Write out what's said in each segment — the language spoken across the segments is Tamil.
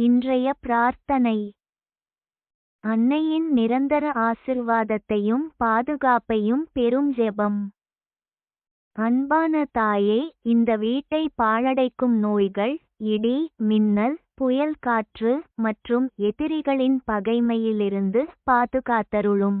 இன்றைய பிரார்த்தனை. அன்னையின் நிரந்தர ஆசிர்வாதத்தையும் பாதுகாப்பையும் பெரும் ஜெபம். அன்பான தாயே இந்த வீட்டை பாழடைக்கும் நோய்கள் இடி மின்னல் புயல் காற்று மற்றும் எதிரிகளின் பகைமையிலிருந்து பாதுகாத்தருளும்.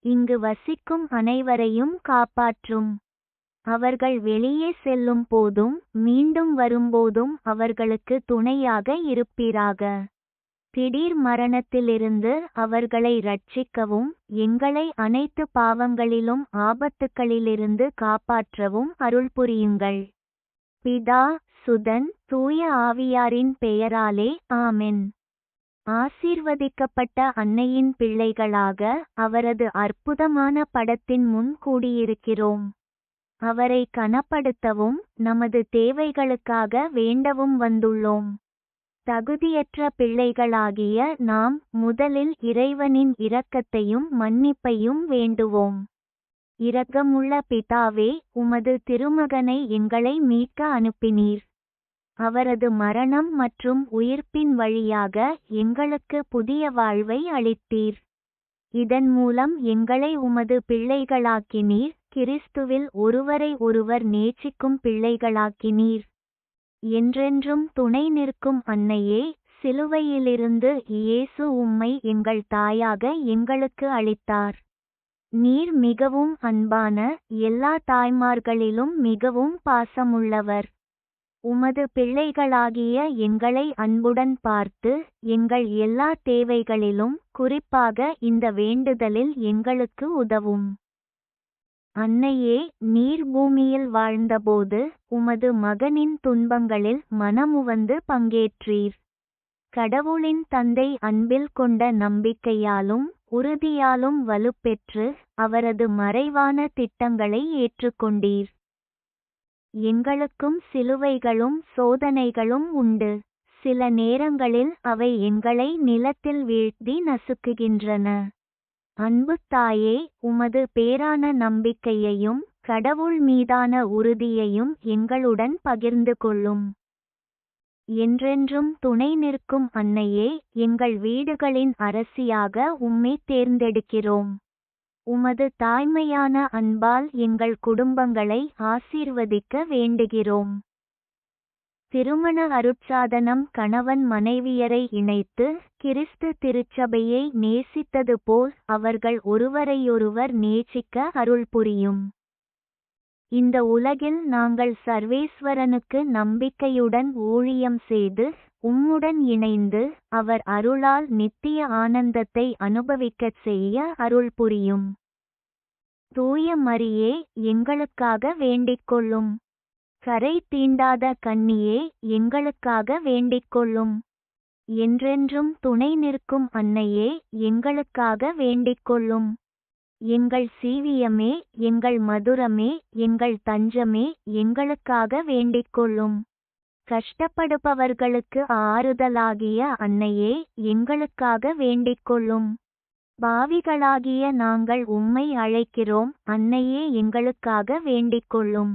இங்கு வசிக்கும் அனைவரையும் காப்பாற்றும். அவர்கள் வெளியே செல்லும் போதும் மீண்டும் வரும்போதும் அவர்களுக்கு துணையாக இருப்பீராக. திடீர் மரணத்திலிருந்து அவர்களை ரட்சிக்கவும் எங்களை அனைத்து பாவங்களிலும் ஆபத்துக்களிலிருந்து காப்பாற்றவும் அருள் புரியுங்கள். பிதா சுதன் தூய ஆவியாரின் பெயராலே ஆமென். ஆசீர்வதிக்கப்பட்ட அன்னையின் பிள்ளைகளாக அவரது அற்புதமான படத்தின் முன் கூடியிருக்கிறோம். அவரை கனப்படுத்தவும் நமது தேவைகளுக்காக வேண்டவும் வந்துள்ளோம். தகுதியற்ற பிள்ளைகளாகிய நாம் முதலில் இறைவனின் இரக்கத்தையும் மன்னிப்பையும் வேண்டுவோம். இரக்கமுள்ள பிதாவே உமது திருமகனை எங்களை மீட்க அனுப்பினீர். அவரது மரணம் மற்றும் உயிர்ப்பின் வழியாக எங்களுக்கு புதிய வாழ்வை அளித்தீர். இதன் மூலம் எங்களை உமது பிள்ளைகளாக்கினீர். கிறிஸ்துவில் ஒருவரை ஒருவர் நேசிக்கும் பிள்ளைகளாக்கினீர். என்றென்றும் துணை நிற்கும் அன்னையே சிலுவையிலிருந்து இயேசு உம்மை எங்கள் தாயாக எங்களுக்கு அளித்தார். நீர் மிகவும் அன்பான எல்லா தாய்மார்களிலும் மிகவும் பாசமுள்ளவர். உமது பிள்ளைகளாகிய எங்களை அன்புடன் பார்த்து எங்கள் எல்லா தேவைகளிலும் குறிப்பாக இந்த வேண்டுதலில் எங்களுக்கு உதவும். அன்னையே நீர் பூமியில் வாழ்ந்தபோது உமது மகனின் துன்பங்களில் மனமுவந்து பங்கேற்றீர். கடவுளின் தந்தை அன்பில் கொண்ட நம்பிக்கையாலும் உறுதியாலும் வலுப்பெற்று அவரது மறைவான திட்டங்களை ஏற்றுக்கொண்டீர். எங்களுக்கும் சிலுவைகளும் சோதனைகளும் உண்டு. சில நேரங்களில் அவை எங்களை நிலத்தில் வீழ்த்தி நசுக்குகின்றன. அன்பு தாயே உமது பேரான நம்பிக்கையையும் கடவுள் மீதான உறுதியையும் எங்களுடன் பகிர்ந்து கொள்ளும். என்றென்றும் துணை நிற்கும் அன்னையே எங்கள் வீடுகளின் அரசியாக உம்மை தேர்ந்தெடுக்கிறோம். உமது தாய்மையான அன்பால் எங்கள் குடும்பங்களை ஆசீர்வதிக்க வேண்டுகிறோம். திருமண அருட்சாதனம் கணவன் மனைவியரை இணைத்து கிறிஸ்து திருச்சபையை நேசித்தது போல் அவர்கள் ஒருவரையொருவர் நேசிக்க அருள் புரியும். இந்த உலகில் நாங்கள் சர்வேஸ்வரனுக்கு நம்பிக்கையுடன் ஊழியம் செய்து உம்முடன் இணைந்து அவர் அருளால் நித்திய ஆனந்தத்தை அனுபவிக்கச் செய்ய அருள் புரியும். தூய மரியே எங்களுக்காக வேண்டிக் கொள்ளும். கரை தீண்டாத கண்ணியே எங்களுக்காக வேண்டிக்கொள்ளும். என்றென்றும் துணை நிற்கும் அன்னையே எங்களுக்காக வேண்டிக்கொள்ளும். எங்கள் சீவியமே எங்கள் மதுரமே எங்கள் தஞ்சமே எங்களுக்காக வேண்டிக்கொள்ளும். கஷ்டப்படுபவர்களுக்கு ஆறுதலாகிய அன்னையே எங்களுக்காக வேண்டிக்கொள்ளும். பாவிகளாகிய நாங்கள் உம்மை அழைக்கிறோம் அன்னையே எங்களுக்காக வேண்டிக்கொள்ளும்.